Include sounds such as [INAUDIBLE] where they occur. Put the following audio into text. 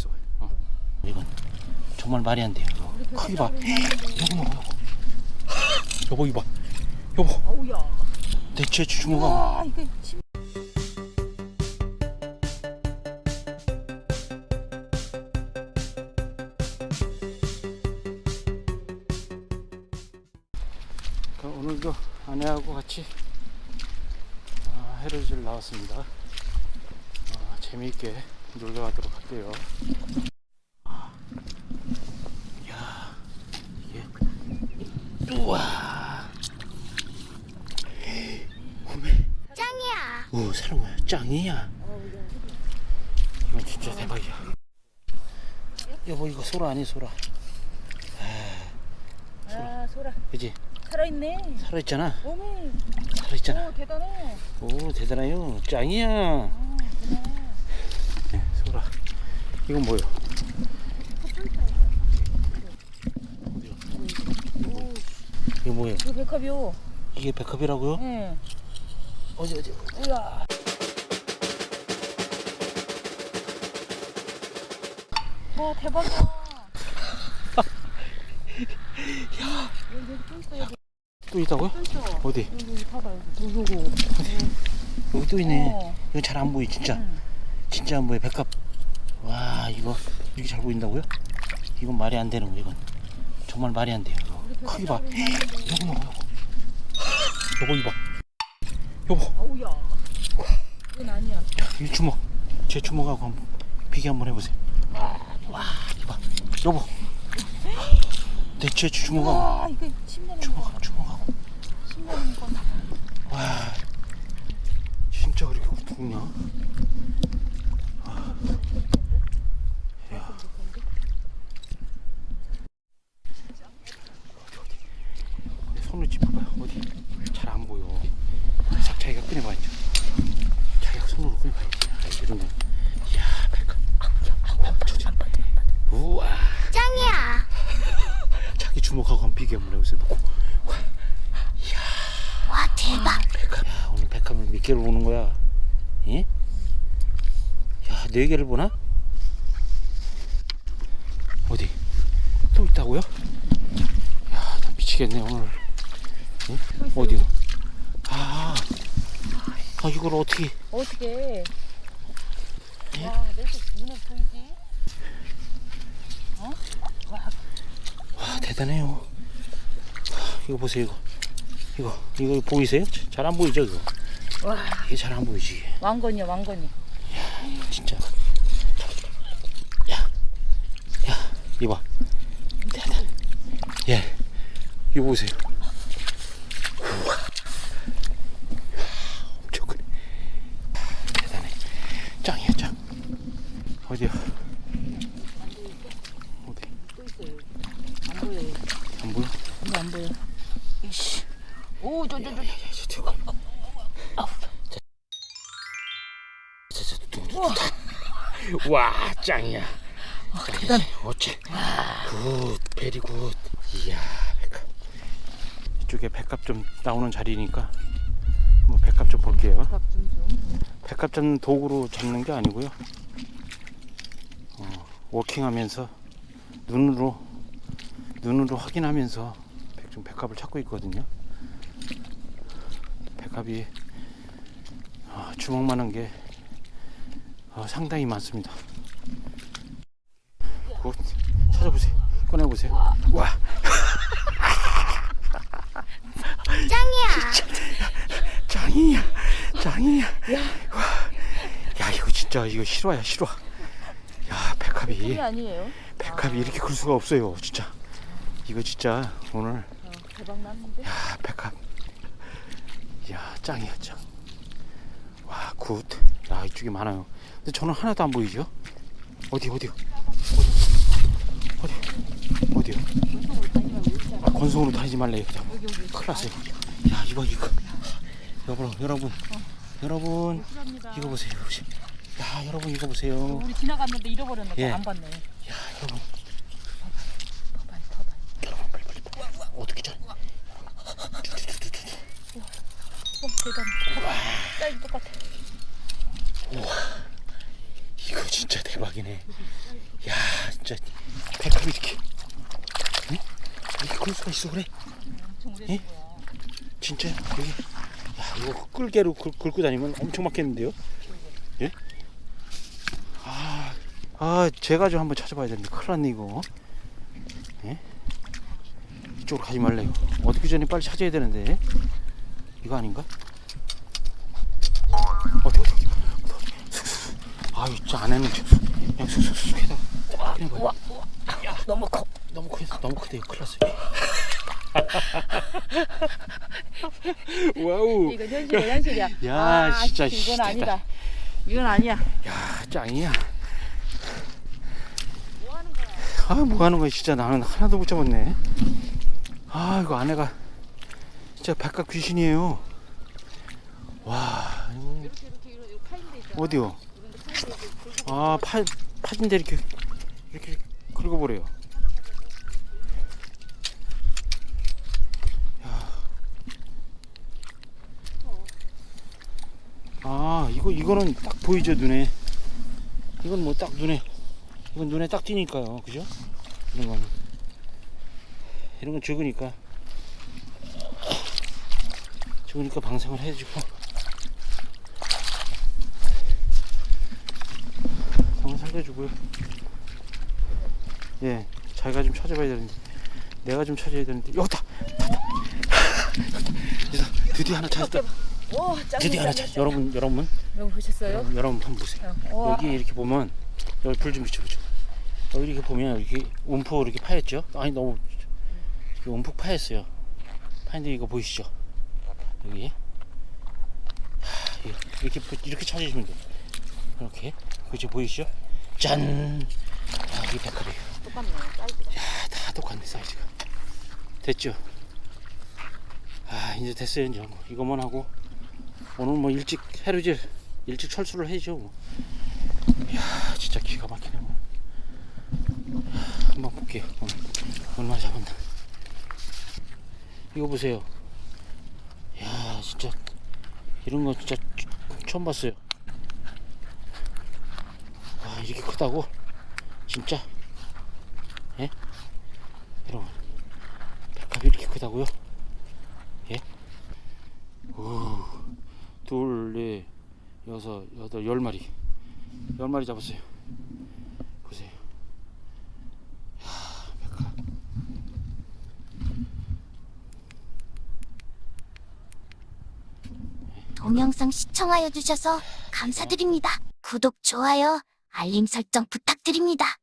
있어. 어. 이건 정말 말이 안 돼요. 이거. 크기 봐. 여보, 여보, 여보, 이봐. 여보, 어우야. 와 이거 침. 그 오늘도 아내하고 같이 아, 해루질 나왔습니다. 아, 재미있게 놀러 가도록 할게요. 아, 야, 이게 우와, 오메, 짱이야. 오 사랑아, 짱이야. 이건 진짜 대박이야. 여보 이거 소라 아니 소라, 아 소라 그지? 살아있네. 살아있잖아, 어머. 살아있잖아. 오 대단해. 오 대단해요, 짱이야. 어 소라. 이건 뭐예요? 이거 뭐예요? 이거 백합이요. 이게 백합이라고요? 예. 어디 어디? 우야. 와 대박이야. [LAUGHS] 야. 여기 여기 또 여기 또 있다고요? 또 있어. 어디? 여기 여기 봐봐 여기 도 요거. 여기 또 있네. 어. 이거 잘 안 보이 진짜. 응. 진짜 안 보여 백합. 와 이거 이렇게 잘 보인다고요? 이건 말이 안 되는 거 이건. 정말 말이 안 돼요. 이거. 크기 봐. 여보 여보 여보. 여보 이봐. 여보. 어우야. 이건 아니야. 자, 이 주먹. 제 주먹하고 한번 비교 한번 해보세요. 와 이봐. 여보. 내 제 주먹하고. 와 이거 침나는 거. 주먹하고 주먹하고. 침나는 거. 와 진짜 그렇게 굵냐? 아. 야. 어디 어디? 내 손을 짚어봐요. 어디? 잘 안 보여. 싹 자기가 꺼내봐야죠. 자기가 손으로 꺼내봐야지. 아, 이런 거. 야 백합. 우와. 짱이야. 자기 주먹하고 한번 해보세요. 놓고. 와 대박. 백합. 야, 오늘 백합을 몇 개를 보는 거야? 예? 야, 네 개를 보나? 어디? 또 있다고요? 야, 나 미치겠네 오늘. 예? 어디요? 아, 아 이걸 어떻게? 어떻게? 와, 내가 눈에 보이지? 어? 와, 와 대단해요. 와, 이거 보세요 이거. 이거 이거 보이세요? 잘 안 보이죠 이거? 와, 이게 잘 안 보이지. 왕건이야, 왕건이. 진짜. 야, 야, 이봐. 대단. 예, 이거 보세요. 우와. 엄청 크네. 대단해. 짱이야, 짱. 어디야? 어디? 또 있어요. 안 보여요. 안 보여? 이거 안 보여. 이씨. 저, 저. 저. 와, 짱이야. 대단해. 어째? 굿, 베리 굿. 이야, 백합. 이쪽에 백합 좀 나오는 자리니까 한번 백합 좀 볼게요. 백합 잡는 도구로 잡는 게 아니고요. 어, 워킹하면서 눈으로 눈으로 확인하면서 백, 좀 백합을 찾고 있거든요. 백합이 어, 주먹만한 게 어, 상당히 많습니다. 곧 찾아보세요. 꺼내보세요. 와, 짱이야. 짱이야, 짱이야. 와, 야 이거 진짜 이거 실화야 실화. 야 백합이. 꿈이 아니에요. 백합이 이렇게 클 수가 없어요 진짜 이거 진짜 오늘 어, 대박 났는데. 야 백합 야 짱이야 짱 와 굿. 야 이쪽에 많아요 근데 저는 하나도 안 보이죠 어디 어디요 어디 어디 어디요 아, 건성으로 다니지 말래 그냥. 큰일 났어요 야 이거 이거 여러분 여러분 여러분. 이거 보세요 이거 보세요 야 여러분 이거 보세요 우리 지나갔는데 잃어버렸나 봐. 예. 안 봤네. 야 여러분 사이즈 똑같아. 우와, 이거 진짜 대박이네. 야, 진짜 백합 이렇게 응? 이렇게 클 수가 있어 그래? 예? 진짜 여기 야 이거 끌개로 긁, 긁고 다니면 엄청 막겠는데요? 예? 아, 아 제가 좀 한번 찾아봐야 되는데 큰일 났네 이거. 예? 이쪽으로 가지 말래요. 어떻게 전에 빨리 찾아야 되는데 이거 아닌가? 어디 어디 어디 아유 저 안에는 저- 그냥 쑥쑥쑥 해다가 그냥 봐 너무 커. 너무 크다 너무 크대요 큰일 났어요 [LAUGHS] 와우. 이건 현실이야 현실이야. 야, 아, 진짜 이건 씨, 아니다. 이건 아니야. 야 짱이야. 아 뭐하는 거야 진짜. 나는 하나도 못 잡았네. 아 이거 아내가 진짜 백각 귀신이에요. 와 어디요? 아 파, 파진데 이렇게 이렇게 긁어버려요. 아 이거 이거는 딱 보이죠 눈에? 이건 뭐 딱 눈에 이건 눈에 딱 띄니까요. 그죠? 이런 거는 이런 건 적으니까. 적으니까 방생을 해주고 살려주고요 예 자기가 좀 찾아봐야 되는데 내가 좀 찾아야 되는데 여기다 그래서 드디어 하나 찾았다 오. 드디어 하나 찾 여러분 여러분 여러분 보셨어요? 여러분, 여러분 한번 보세요 와. 여기 이렇게 보면 여기 불 좀 비춰보죠. 여기 이렇게 보면 이렇게 움푹 이렇게 파였죠? 아니 너무 이렇게 움푹 파였어요. 파인데 이거 보이시죠? 여기 하, 이렇게 보- 이렇게 찾으시면 돼요. 이렇게 그죠 보이시죠? 짠. 아, 이게 백합이에요. 똑같네 사이즈가. 아, 다 똑같네 사이즈가. 됐죠? 아 이제 됐어요 이제 뭐 이것만 하고 오늘 뭐 일찍 해루질 일찍 철수를 해죠. 뭐. 이야 진짜 기가 막히네 뭐. 한번 볼게요. 오늘 얼마 잡았나. 이거 보세요. 야 진짜 이런 거 진짜 처음 봤어요. 와 이렇게 크다고? 진짜? 예? 여러분 백합이 이렇게 크다고요? 예? 오, 둘, 넷, 여섯, 여덟, 열 마리. 열 마리 잡았어요. 보세요. 야, 백합. 동영상 시청하여 주셔서 감사드립니다. 구독, 좋아요, 알림 설정 부탁드립니다.